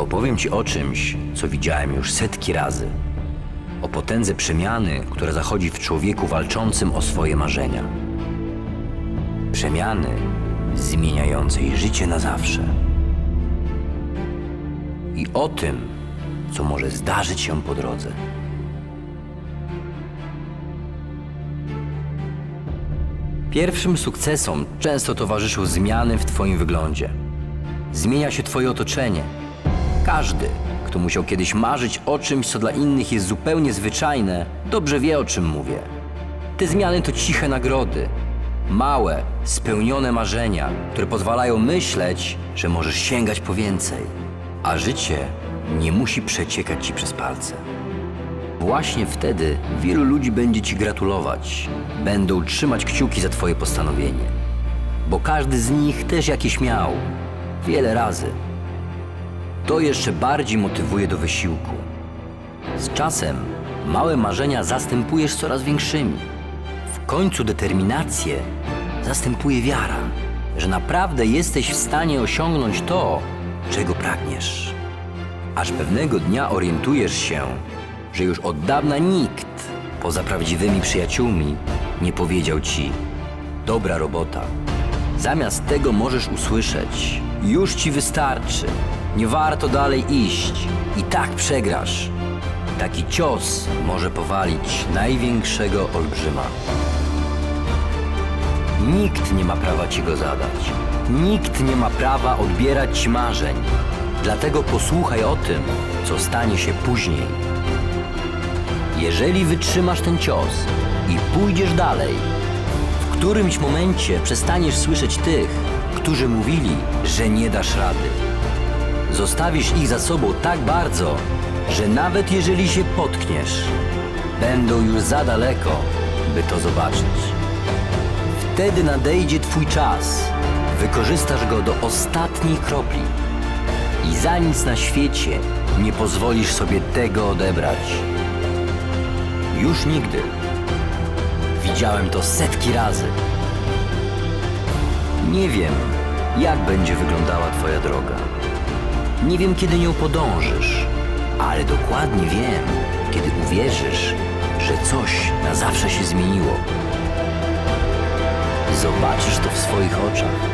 Opowiem Ci o czymś, co widziałem już setki razy. O potędze przemiany, która zachodzi w człowieku walczącym o swoje marzenia. Przemiany zmieniającej życie na zawsze. I o tym, co może zdarzyć się po drodze. Pierwszym sukcesom często towarzyszą zmiany w Twoim wyglądzie. Zmienia się Twoje otoczenie. Każdy, kto musiał kiedyś marzyć o czymś, co dla innych jest zupełnie zwyczajne, dobrze wie o czym mówię. Te zmiany to ciche nagrody. Małe, spełnione marzenia, które pozwalają myśleć, że możesz sięgać po więcej. A życie nie musi przeciekać ci przez palce. Właśnie wtedy wielu ludzi będzie Ci gratulować. Będą trzymać kciuki za Twoje postanowienie. Bo każdy z nich też jakieś miał. Wiele razy. To jeszcze bardziej motywuje do wysiłku. Z czasem małe marzenia zastępujesz coraz większymi. W końcu determinację zastępuje wiara, że naprawdę jesteś w stanie osiągnąć to, czego pragniesz aż pewnego dnia orientujesz się, że już od dawna nikt, poza prawdziwymi przyjaciółmi, nie powiedział ci: Dobra robota. Zamiast tego możesz usłyszeć: Już ci wystarczy, nie warto dalej iść, i tak przegrasz. Taki cios może powalić największego olbrzyma. Nikt nie ma prawa ci go zadać. Nikt nie ma prawa odbierać ci marzeń. Dlatego posłuchaj o tym, co stanie się później. Jeżeli wytrzymasz ten cios i pójdziesz dalej, w którymś momencie przestaniesz słyszeć tych, którzy mówili, że nie dasz rady. Zostawisz ich za sobą tak bardzo, że nawet jeżeli się potkniesz, będą już za daleko, by to zobaczyć. Wtedy nadejdzie Twój czas. Wykorzystasz go do ostatniej kropli. I za nic na świecie nie pozwolisz sobie tego odebrać. Już nigdy. Widziałem to setki razy. Nie wiem, jak będzie wyglądała Twoja droga. Nie wiem, kiedy nią podążysz, ale dokładnie wiem, kiedy uwierzysz, że coś na zawsze się zmieniło. Zobaczysz to w swoich oczach.